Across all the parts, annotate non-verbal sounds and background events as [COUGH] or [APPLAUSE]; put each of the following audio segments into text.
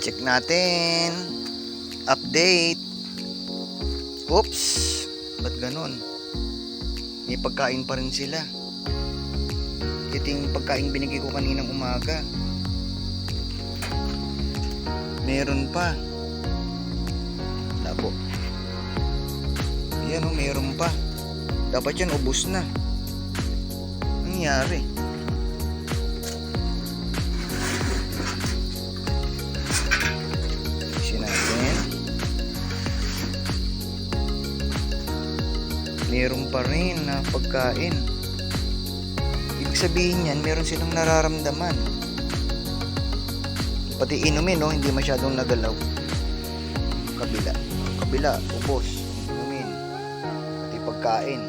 Check natin. Update. Oops. Ba't ganun? May pagkain pa rin sila. Ito yung pagkain binigay ko kaninang umaga. Meron pa. Labo. Yan o, meron pa. Dapat yan ubos na. Nangyari. Meron pa rin na pagkain. Ibig sabihin yan, meron silang nararamdaman. Pati inumin, no? Hindi masyadong nagalaw. Kabila. Kabila, ubos. Inumin. Pati pagkain.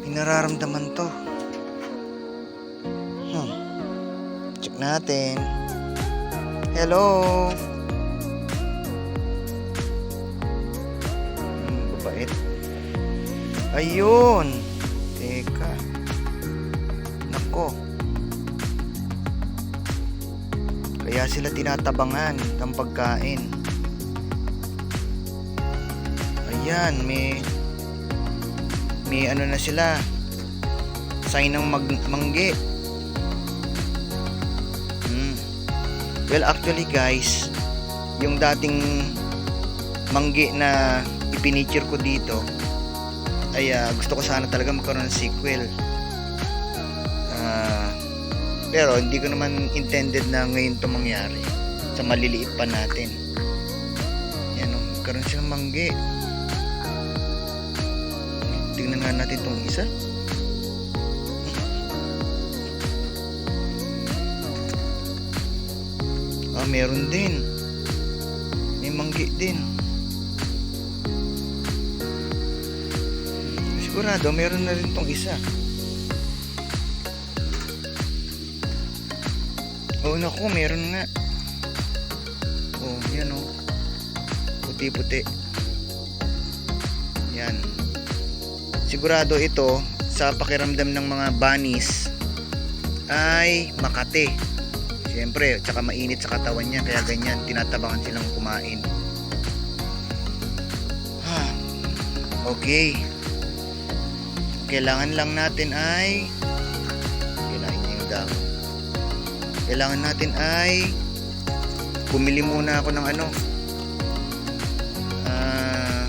May nararamdaman to. Hmm. Check natin. Hello? Ayun. Teka. Nako. Kaya sila tinatabangan ng pagkain. Ayan, may may ano na sila. Sign ng mag manggi. Hmm. Well, actually guys, yung dating manggi na ipiniture ko dito ay ah, gusto ko sana talaga magkaroon ng sequel. Ah, pero hindi ko naman intended na ngayon to mangyari. Sa maliliit pa natin. Yan o, magkaroon silang manggi. Tingnan nga natin tong isa. Ah, meron din. May manggi din. Sigurado, meron na rin tong isa. Oo, naku, meron nga. Oh, yan oh. Puti-puti. Yan. Sigurado ito sa pakiramdam ng mga bunnies ay makate. Siyempre, tsaka mainit sa katawan niya kaya ganyan tinatabangan silang kumain. Ha. Okay. Kailangan lang natin ay kailangan yung. Kailangan natin ay bumili muna ako ng ano ah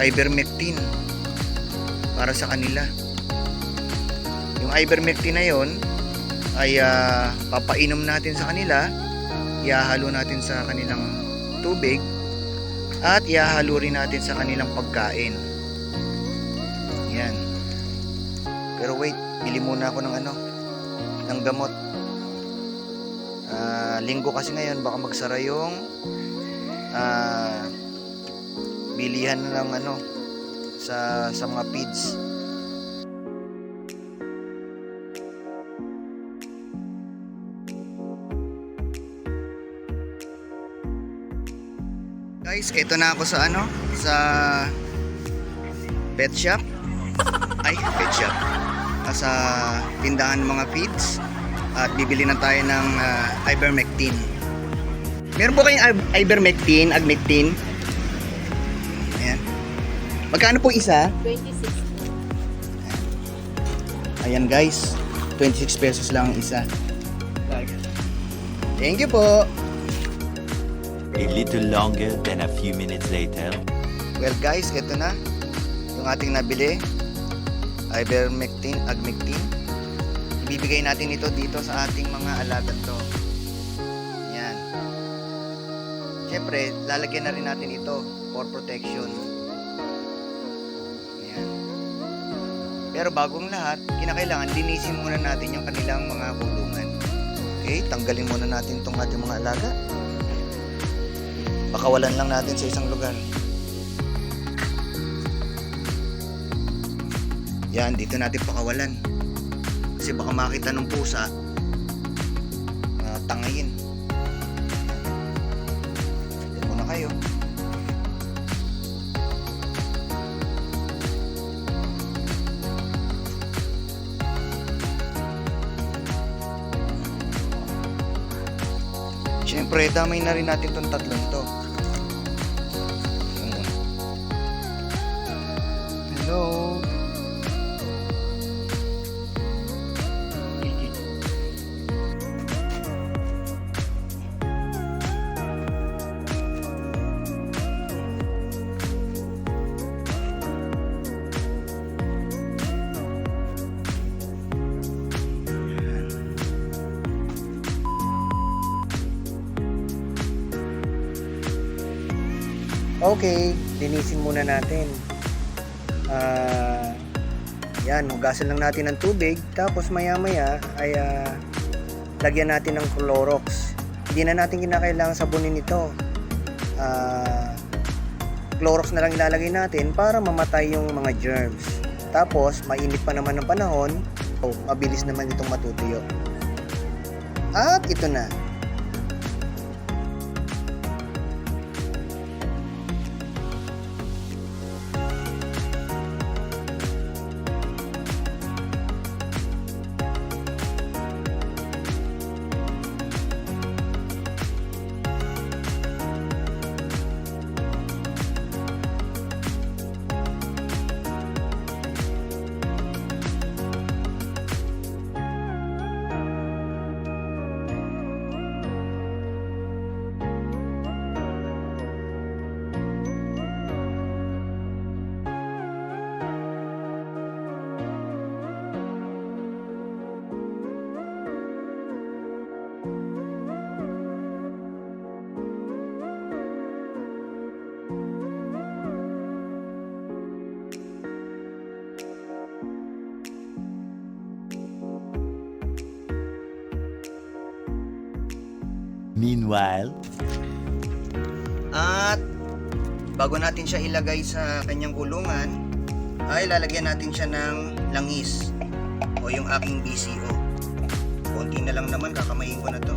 ivermectin para sa kanila. Yung ivermectin na yon ay ah, papainom natin sa kanila, ihahalo natin sa kanilang tubig at ihahalo rin natin sa kanilang pagkain. Yan. Pero wait, bili muna ako ng ano, ng gamot. Ah, linggo kasi ngayon baka magsara yung ah, bilihan ng ano sa sa mga feeds. Guys, ito na ako sa ano, sa pet shop. Ay, pet shop. Sa tindahan ng mga feeds at bibili na tayo ng ah, ivermectin. Meron po kayong ivermectin, agmectin? Ayan. Magkano po isa? 26. Ayan guys, 26 pesos lang ang isa. Thank you po. A little longer than a few minutes later. Well guys, ito na yung ating nabili. Ivermectin, agmectin. Ibibigay natin ito dito sa ating mga alaga to. Yan. Siyempre, lalagyan na rin natin ito for protection. Yan. Pero bagong lahat, kinakailangan linisin muna natin yung kanilang mga kulungan. Okay, tanggalin muna natin itong ating mga alaga. Pakawalan lang natin sa isang lugar. Yan, dito natin pakawalan. Kasi baka makita ng pusa, uh, tangayin. Yan muna kayo. Siyempre, damay na rin natin tong tatlong to. Okay, linisin muna natin. Ah, yan, hugasan lang natin ng tubig. Tapos maya-maya ay ah, lagyan natin ng Clorox. Hindi na natin kinakailangan sabunin ito. Ah, Clorox na lang ilalagay natin para mamatay yung mga germs. Tapos, mainit pa naman ng panahon, oh, mabilis naman itong matutuyo. At ito na. Meanwhile, At bago natin siya ilagay sa kanyang kulungan, ay lalagyan natin siya ng langis o yung aking BCO. Konti na lang naman, kakamayin ko na to.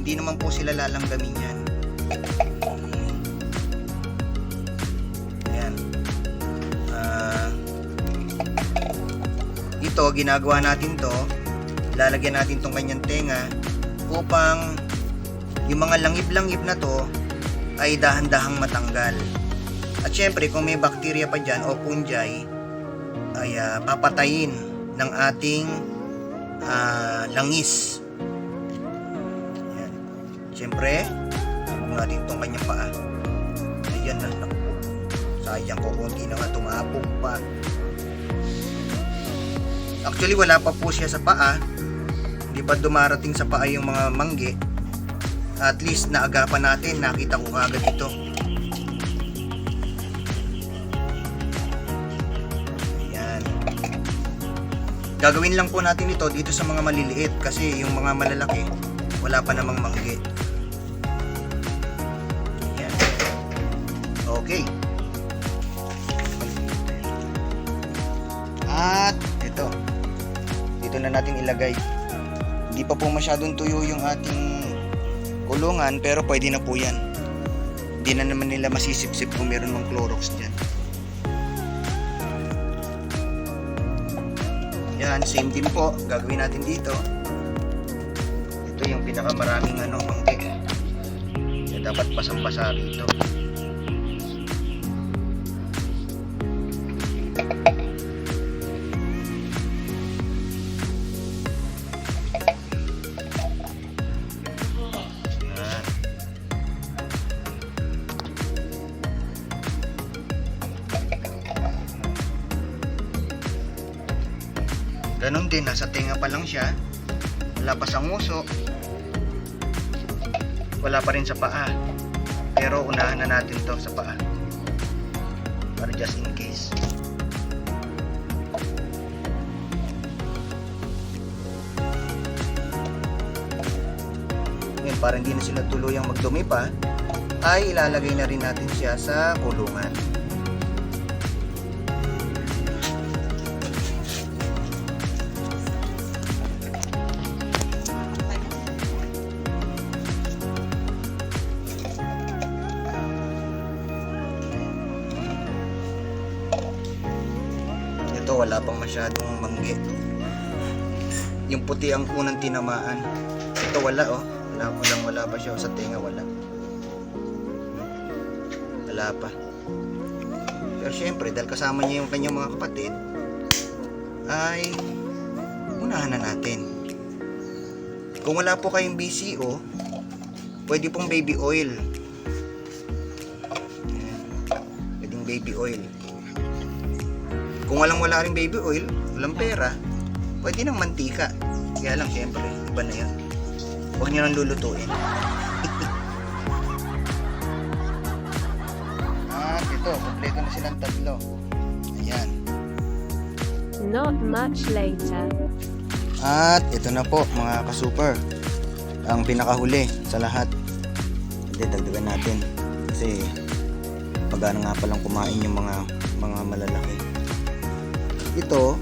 Hindi naman po sila lalanggamin. Yan. Ginagawa natin to lalagyan natin tong kanyang tenga upang yung mga langib-langib na to ay dahan-dahang matanggal. At syempre, kung may bakterya pa dyan o fungi, ay ah, papatayin ng ating ah, langis. Yan. Syempre, huwag natin tong kanyang paa. Ayan na, naku. Sayang ko, konti na nga tumapog pa. Actually, wala pa po siya sa paa. Hindi pa dumarating sa paa yung mga mangge. At least, naagapan natin. Nakita ko kagad ito. Ayan. Gagawin lang po natin ito dito sa mga maliliit kasi yung mga malalaki, wala pa namang mangge. Ayan. Okay. At ito. Na natin ilagay. Hindi pa po masyadong tuyo yung ating kulungan pero pwede na po yan. Hindi na naman nila masisipsip kung meron ng Clorox dyan. Yan, same din po. Gagawin natin dito. Ito yung pinakamaraming ano, mangke. Kaya dapat pasang-pasa rito. Yan. Din, nasa tenga pa lang siya. Wala pa sa nguso. Wala pa rin sa paa. Pero unahan na natin to sa paa. Para just in case. Ngayon, para hindi na sila tuluyang magdumi pa, ay ilalagay na rin natin siya sa kulungan. Masyadong manggi. Yung puti ang unang tinamaan. Ito, wala oh. Wala, walang wala pa siya. Sa tenga, wala. Wala pa. Pero syempre, dahil kasama niya yung kanyang mga kapatid, ay unahan na natin. Kung wala po kayong BCO, pwede pong baby oil. Pwedeng baby oil. Kung walang wala rin baby oil, walang pera, pwede ng mantika. Kaya lang, syempre, iba na yan. Huwag nyo nang lulutuin. [LAUGHS] At ito, kompleto na silang tatlo. Ayan. Not much later. At ito na po mga ka-super. Ang pinakahuli sa lahat. Hindi, dagdagan natin. Kasi pagano nga palang kumain yung mga mga malalaki. Ito,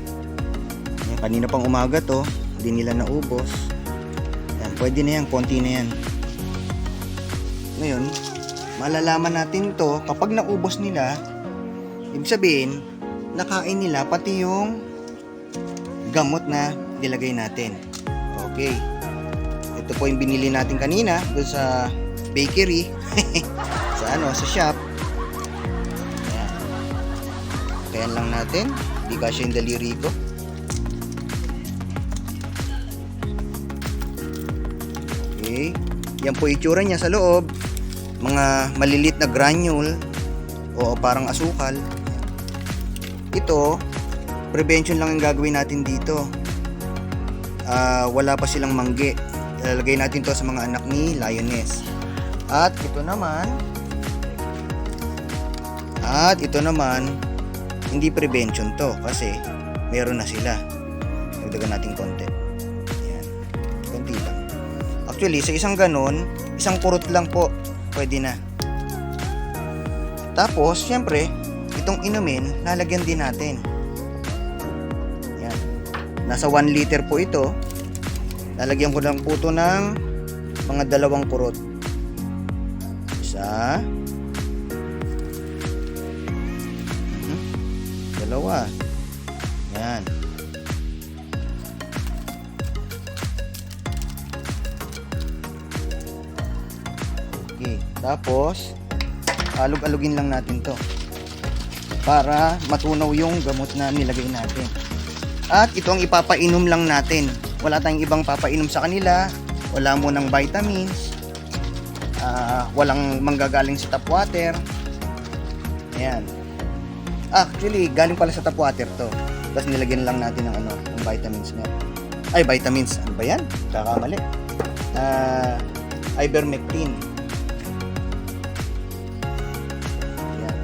yan, kanina pang umaga to, hindi nila naubos. Yan, pwede na yan, konti na yan. Ngayon, malalaman natin to kapag naubos nila, ibig sabihin, nakain nila pati yung gamot na nilagay natin. Okay. Ito po yung binili natin kanina doon sa bakery. [LAUGHS] sa ano, sa shop. Ayan. Kaya lang natin. Hindi kasi yung daliri ko. Okay. Yan po itsura niya sa loob. Mga malilit na granule o parang asukal. Ito, prevention lang ang gagawin natin dito. Ah, wala pa silang manggi. Ilalagay natin to sa mga anak ni Lioness. At ito naman, at ito naman, hindi prevention to kasi meron na sila. Dagdagan natin konti. Ayan. Konti lang. Actually, sa isang ganon, isang kurot lang po, pwede na. Tapos, syempre, itong inumin, lalagyan din natin. Yan. Nasa 1 liter po ito. Lalagyan ko lang po ito ng mga dalawang kurot. Isa. Dalawa. Yan. Okay. Tapos, alug-alugin lang natin to para matunaw yung gamot na nilagay natin. At ito ang ipapainom lang natin. Wala tayong ibang papainom sa kanila. Wala mo ng vitamins. Ah, walang manggagaling sa tap water. Ayan. Actually, galing pala sa tap water to. Tapos nilagyan lang natin ng ano, ng vitamins na. Ay, vitamins. Ano ba yan? Kakamali. Ah, ivermectin. Ayan.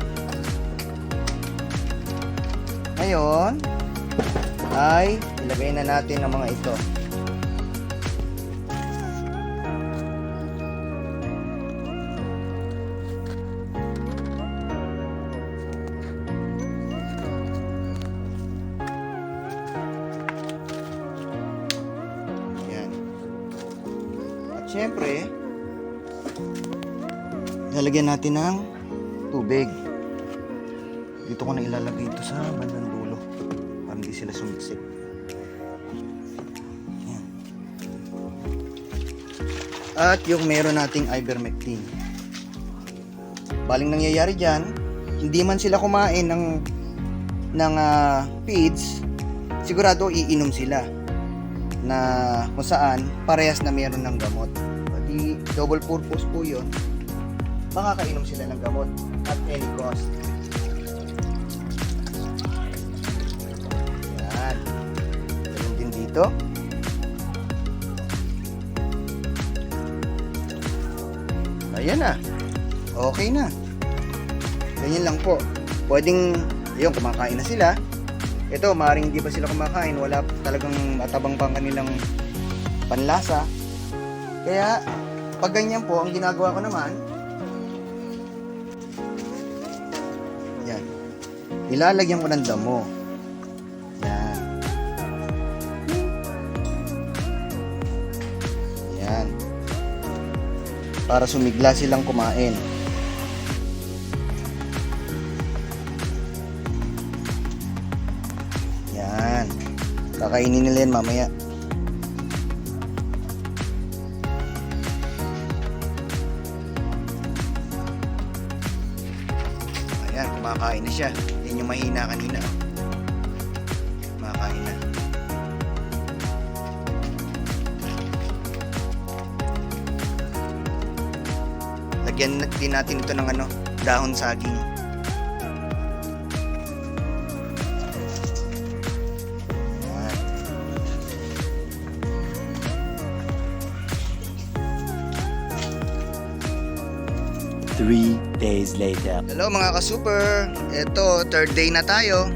Ngayon, ay ilagay na natin ang mga ito. Natin ng tubig. Dito ko na ilalagay ito sa bandang dulo para hindi sila sumiksik. At yung meron nating ivermectin. Baling nangyayari dyan, hindi man sila kumain ng ng ah, feeds, sigurado iinom sila na kung saan parehas na meron ng gamot. Pati double purpose po yun, makakainom sila ng gamot at any cost. Yan. Ganun din dito. Ayan na. Okay na. Ganyan lang po. Pwedeng, yun, kumakain na sila. Ito, maaaring hindi pa sila kumakain. Wala talagang matabang pang kanilang panlasa. Kaya, pag ganyan po, ang ginagawa ko naman, Nilalagyan ko ng damo. Yan. Yan. Para sumigla silang kumain. Kakainin nila yan mamaya. Ayan, kumakain na siya. Yan yung mahina kanina. Kumakain na. Lagyan din natin ito ng ano, dahon saging. Ayan. Three later. Hello mga ka-super. Ito, third day na tayo.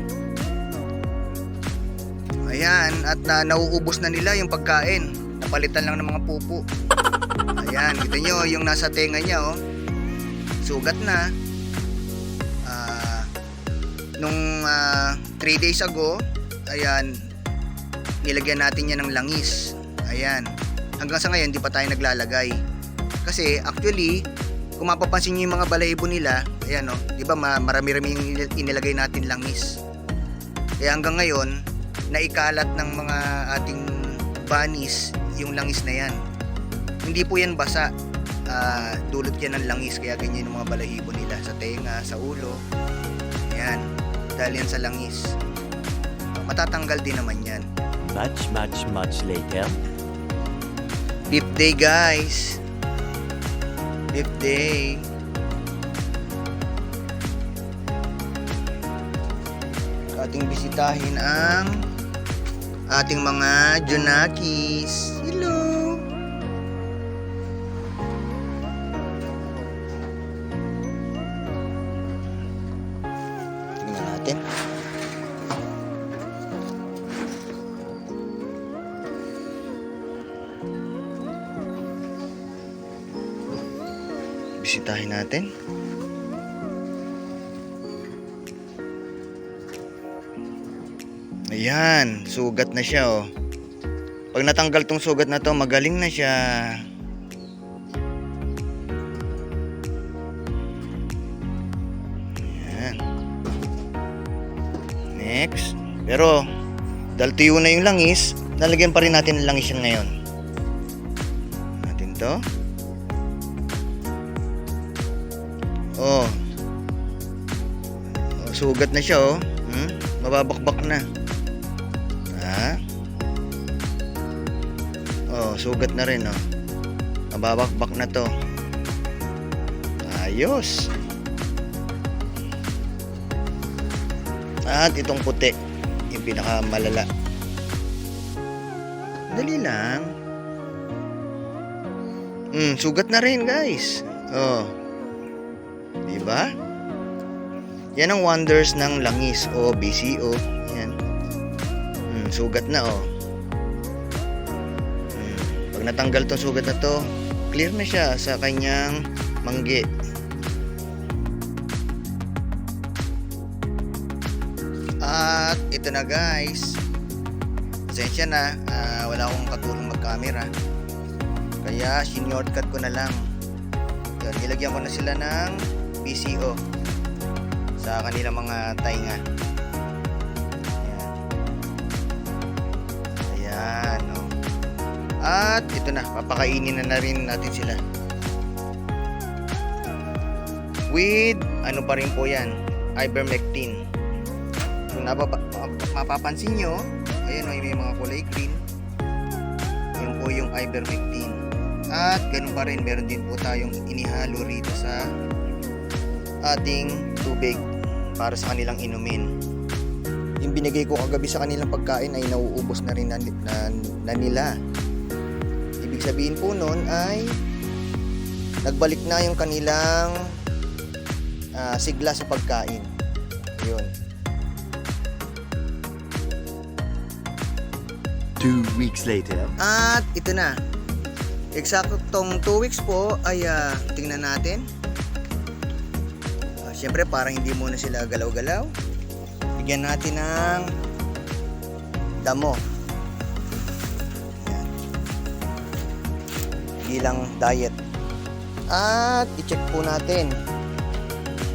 Ayan, at na nauubos na nila yung pagkain. Napalitan lang ng mga pupo. Ayan, kita nyo yung nasa tenga niya oh. Sugat na. Ah, nung 3 days ago, ayan, nilagyan natin yan ng langis. Ayan. Hanggang sa ngayon, di pa tayo naglalagay. Kasi actually, kung mapapansin nyo yung mga balahibo nila, ayan o, di ba ma- marami-rami yung inil- inilagay natin langis. Kaya hanggang ngayon, naikalat ng mga ating banis yung langis na yan. Hindi po yan basa. Ah, dulot yan ng langis, kaya ganyan yung mga balahibo nila sa tenga, sa ulo. Ayan, dahil yan sa langis. Matatanggal din naman yan. Much, much, much later. Fifth day guys. Fifth day. Ating bisitahin ang ating mga Junakis. Bisitahin natin. Ayan, sugat na siya oh. Pag natanggal tong sugat na to, magaling na siya. Ayan. Next. Pero, dahil tuyo na yung langis, lalagyan pa rin natin ng langis yan ngayon. Natin to. Sugat na siya oh. Hmm? Mababakbak na. Ha? Oh, sugat na rin oh. Mababakbak na to. Ayos. At itong puti, yung pinakamalala. Dali lang. Hmm, sugat na rin guys. Oh. Diba? Yan ang wonders ng langis o BCO. Yan. Hmm, sugat na oh. Hmm, pag natanggal tong sugat na to, clear na siya sa kanyang manggi. At ito na guys. Pasensya na, ah, wala akong katulong mag-camera. Kaya shortcut ko na lang. Yun, nilagyan ko na sila ng PCO sa kanilang mga tainga. Ayan. Ayan, oh. At ito na, papakainin na na rin natin sila. With, ano pa rin po yan, ivermectin. Kung mapapansin nyo, ayan o, may mga kulay green. Yun po yung ivermectin. At ganun pa rin, meron din po tayong inihalo rito sa ating tubig para sa kanilang inumin. Yung binigay ko kagabi sa kanilang pagkain ay nauubos na rin na, na, na nila. Ibig sabihin po nun ay nagbalik na yung kanilang ah, sigla sa pagkain. Yun. Two weeks later. At ito na. Eksaktong 2 weeks po ay ah, tingnan natin. Siyempre parang hindi muna sila galaw-galaw. Bigyan natin ng damo. Yan. Bilang diet. At i-check po natin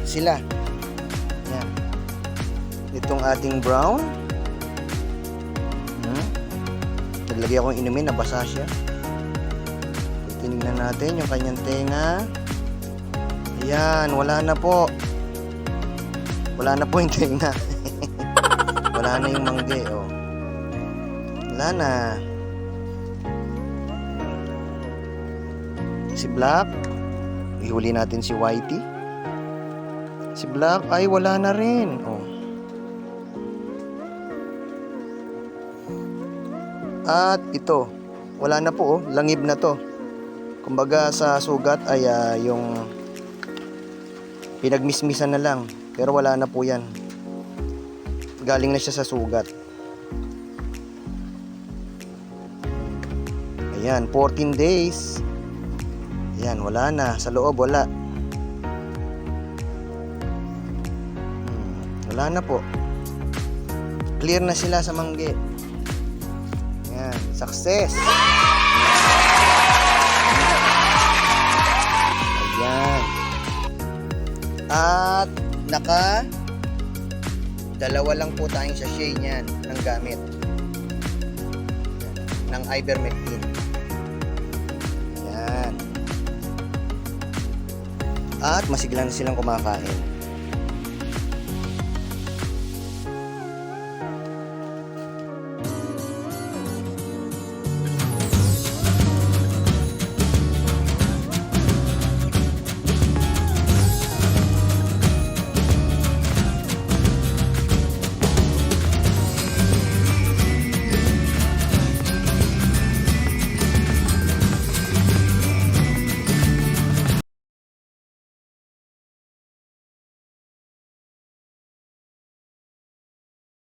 sila. Yan. Itong ating brown. Hmm? Naglagay akong inumin, nabasa siya. Tinignan natin yung kanyang tenga. Ayan, wala na po. Wala na po [LAUGHS] yung tenga. wala na yung mangge, oh. Wala na. Si Black, ihuli natin si Whitey. Si Black ay wala na rin. Oh. At ito, wala na po oh, langib na to. Kumbaga sa sugat ay ah, yung pinagmismisan na lang. Pero wala na po yan. Galing na siya sa sugat. Ayan, 14 days. Ayan, wala na. Sa loob, wala. Hmm, wala na po. Clear na sila sa mangge. Ayan, success. Ayan. At naka dalawa lang po tayong sachet niyan ng gamit ng ivermectin. Ayan. At masigla na silang kumakain.